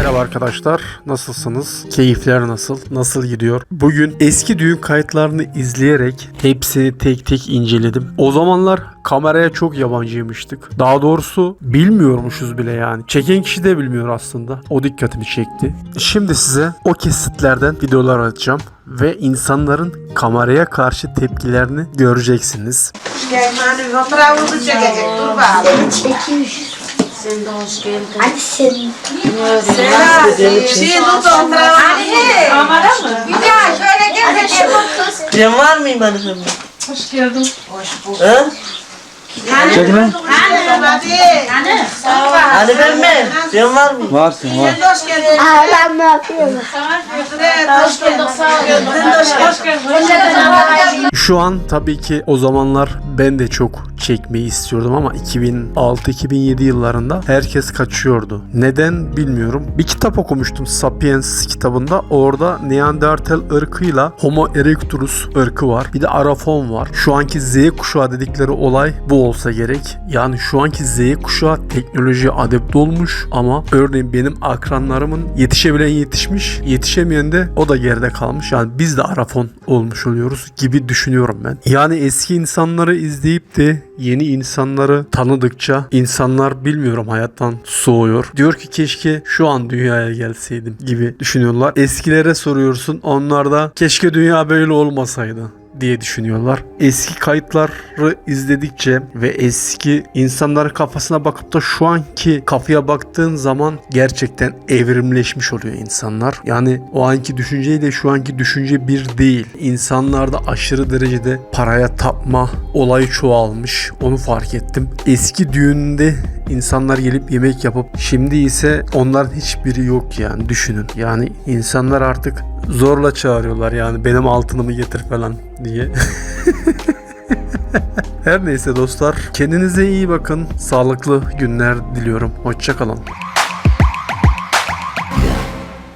Merhaba arkadaşlar. Nasılsınız? Keyifler nasıl? Nasıl gidiyor? Bugün eski düğün kayıtlarını izleyerek hepsini tek tek inceledim. O zamanlar kameraya çok yabancıymıştık. Daha doğrusu bilmiyormuşuz bile yani. Çeken kişi de bilmiyor aslında. O dikkatimi çekti. Şimdi size o kesitlerden videolar atacağım ve insanların kameraya karşı tepkilerini göreceksiniz. Yani fotoğrafımızı çekecek. Dur bakalım. Çekiyoruz. Sen de hoş geldin. Hadi sen. Selam. Şey fotoğrafı. Hani kamera mı? Bir daha şöyle gel de. Ben var mıyım hanımefendi? Hoş geldin. Hoş bulduk. He? Hani? Hadi. Hani ben mi? Ben var mıyım? Varsın var. Sen hoş geldin. Ağlam ne yapıyorsun? Evet, hoş geldin. Sen de hoş geldin. Şu an tabii ki o zamanlar ben de çok çekmeyi istiyordum ama 2006-2007 yıllarında herkes kaçıyordu. Neden bilmiyorum. Bir kitap okumuştum Sapiens kitabında. Orada Neandertal ırkıyla Homo erectus ırkı var. Bir de Arafon var. Şu anki Z kuşağı dedikleri olay bu olsa gerek. Yani şu anki Z kuşağı teknolojiye adept olmuş ama örneğin benim akranlarımın yetişebilen yetişmiş, yetişemeyen de o da geride kalmış. Yani biz de Arafon olmuş oluyoruz gibi düşünüyorum ben. Yani eski insanları izleyip de yeni insanları tanıdıkça insanlar bilmiyorum hayattan soğuyor. Diyor ki keşke şu an dünyaya gelseydim gibi düşünüyorlar. Eskilere soruyorsun onlar da keşke dünya böyle olmasaydı diye düşünüyorlar. Eski kayıtları izledikçe ve eski insanların kafasına bakıp da şu anki kafaya baktığın zaman gerçekten evrimleşmiş oluyor insanlar. Yani o anki düşünceyle şu anki düşünce bir değil. İnsanlarda aşırı derecede paraya tapma olayı çoğalmış. Onu fark ettim. Eski düğünde insanlar gelip yemek yapıp şimdi ise onların hiçbiri yok yani düşünün. Yani insanlar artık zorla çağırıyorlar yani benim altınımı getir falan diye. Her neyse dostlar kendinize iyi bakın. Sağlıklı günler diliyorum. Hoşçakalın.